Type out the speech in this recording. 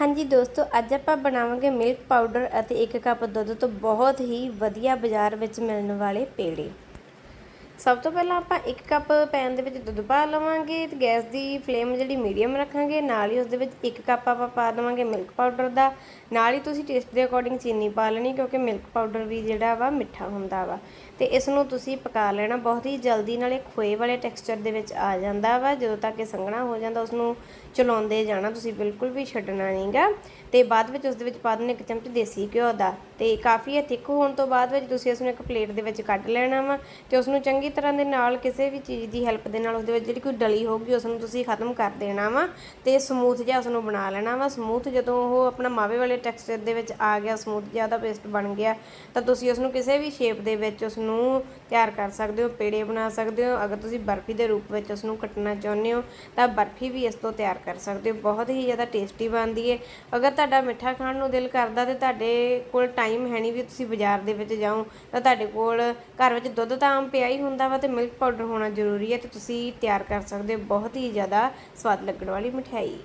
ਹਾਂਜੀ ਦੋਸਤੋ, ਅੱਜ ਆਪਾਂ ਬਣਾਵਾਂਗੇ ਮਿਲਕ ਪਾਊਡਰ ਅਤੇ 1 ਕੱਪ ਦੁੱਧ ਤੋਂ ਬਹੁਤ ਹੀ ਵਧੀਆ ਬਾਜ਼ਾਰ ਵਿੱਚ ਮਿਲਣ ਵਾਲੇ ਪੇੜੇ। ਸਭ ਤੋਂ ਪਹਿਲਾਂ ਆਪਾਂ 1 ਕੱਪ ਪੈਨ ਦੇ ਵਿੱਚ ਦੁੱਧ ਪਾ ਲਵਾਂਗੇ ਤੇ ਗੈਸ ਦੀ ਫਲੇਮ ਜਿਹੜੀ ਮੀਡੀਅਮ ਰੱਖਾਂਗੇ। ਨਾਲ ਹੀ ਉਸ ਦੇ ਵਿੱਚ 1 ਕੱਪ ਆਪਾਂ ਪਾ ਦੇਵਾਂਗੇ ਮਿਲਕ ਪਾਊਡਰ ਦਾ। ਨਾਲ ਹੀ ਤੁਸੀਂ ਟੇਸਟ ਦੇ ਅਕੋਰਡਿੰਗ ਚੀਨੀ ਪਾ ਲੈਣੀ ਕਿਉਂਕਿ ਮਿਲਕ ਪਾਊਡਰ ਵੀ ਜਿਹੜਾ ਵਾ ਮਿੱਠਾ ਹੁੰਦਾ ਵਾ। ਤੇ ਇਸ ਨੂੰ ਤੁਸੀਂ ਪਕਾ ਲੈਣਾ। ਬਹੁਤ ਹੀ ਜਲਦੀ ਨਾਲੇ ਖੋਏ ਵਾਲੇ ਟੈਕਸਚਰ ਦੇ ਵਿੱਚ ਆ ਜਾਂਦਾ ਵਾ। ਜਦੋਂ ਤੱਕ ਇਹ ਸੰਘਣਾ ਹੋ ਜਾਂਦਾ ਉਸ ਨੂੰ ਚਲਾਉਂਦੇ ਜਾਣਾ ਤੁਸੀਂ ਬਿਲਕੁਲ ਵੀ ਛੱਡਣਾ ਨਹੀਂਗਾ। ਤੇ ਬਾਅਦ ਵਿੱਚ ਉਸ ਦੇ ਵਿੱਚ ਪਾ ਦੇਣਾ ਇੱਕ ਚਮਚ ਦੇਸੀ ਘਿਓ ਦਾ। ਤੇ ਕਾਫੀ ਇਹ ਥਿੱਕ ਹੋਣ ਤੋਂ ਬਾਅਦ ਵਿੱਚ ਤੁਸੀਂ ਇਸ ਨੂੰ ਇੱਕ ਪਲੇਟ ਦੇ ਵਿੱਚ ਕੱਢ ਲੈਣਾ ਵਾ ਤੇ ਉਸ ਨੂੰ ਚੰਗੀ ਤਰ੍ਹਾਂ ਦੇ ਨਾਲ ਕਿਸੇ ਵੀ ਚੀਜ਼ ਦੀ ਹੈਲਪ ਦੇ ਨਾਲ ਉਸ ਵਿੱਚ ਜਿਹੜੀ ਕੋਈ ਡਲੀ ਹੋਊਗੀ ਉਸ ਨੂੰ ਤੁਸੀਂ ਖਤਮ ਕਰ ਦੇਣਾ ਵਾ ਤੇ ਸਮੂਥ ਜਿਹਾ ਉਸ ਨੂੰ ਬਣਾ ਲੈਣਾ ਵਾ। ਸਮੂਥ ਜਦੋਂ ਉਹ ਆਪਣਾ ਮਾਵੇ ਵਾਲੇ ਟੈਕਸਚਰ ਦੇ ਵਿੱਚ ਆ ਗਿਆ ਸਮੂਥ ਜਿਹਾ ਦਾ ਪੇਸਟ ਬਣ ਗਿਆ, ਤਾਂ ਤੁਸੀਂ ਉਸ ਨੂੰ ਕਿਸੇ ਵੀ ਸ਼ੇਪ ਦੇ ਵਿੱਚ ਉਸ ਨੂੰ ਤਿਆਰ ਕਰ ਸਕਦੇ ਹੋ, ਪੇੜੇ ਬਣਾ ਸਕਦੇ ਹੋ। ਅਗਰ ਤੁਸੀਂ ਬਰਫੀ ਦੇ ਰੂਪ ਵਿੱਚ ਉਸ ਨੂੰ ਕੱਟਣਾ ਚਾਹੁੰਦੇ ਹੋ, ਤਾਂ ਬਰਫੀ ਵੀ ਇਸ ਤੋਂ ਤਿਆਰ ਕਰ ਸਕਦੇ ਹੋ। ਬਹੁਤ ਹੀ ਜ਼ਿਆਦਾ ਟੇਸਟੀ ਬਣਦੀ ਹੈ ਅਗਰ ਤੁਹਾਡਾ ਮਿੱਠਾ ਖਾਣ ਨੂੰ ਦਿਲ ਕਰਦਾ ਤੇ ਤੁਹਾਡੇ ਕੋਲ ਟਾਈਮ ਹੈ ਨਹੀਂ ਵੀ ਤੁਸੀਂ ਬਾਜ਼ਾਰ ਦੇ ਵਿੱਚ ਜਾਓ, ਤਾਂ ਤੁਹਾਡੇ ਕੋਲ ਘਰ ਵਿੱਚ ਦੁੱਧ ਤਾਂ ਆਮ ਪਿਆ ਹੀ ਹੁੰਦਾ ਹੁੰਦਾ ਵਾ ਤੇ ਮਿਲਕ ਪਾਊਡਰ ਹੋਣਾ ਜ਼ਰੂਰੀ ਹੈ ਤੇ ਤੁਸੀਂ ਤਿਆਰ ਕਰ ਸਕਦੇ ਹੋ। ਬਹੁਤ ਹੀ ਜ਼ਿਆਦਾ ਸਵਾਦ ਲੱਗਣ ਵਾਲੀ ਮਠਿਆਈ।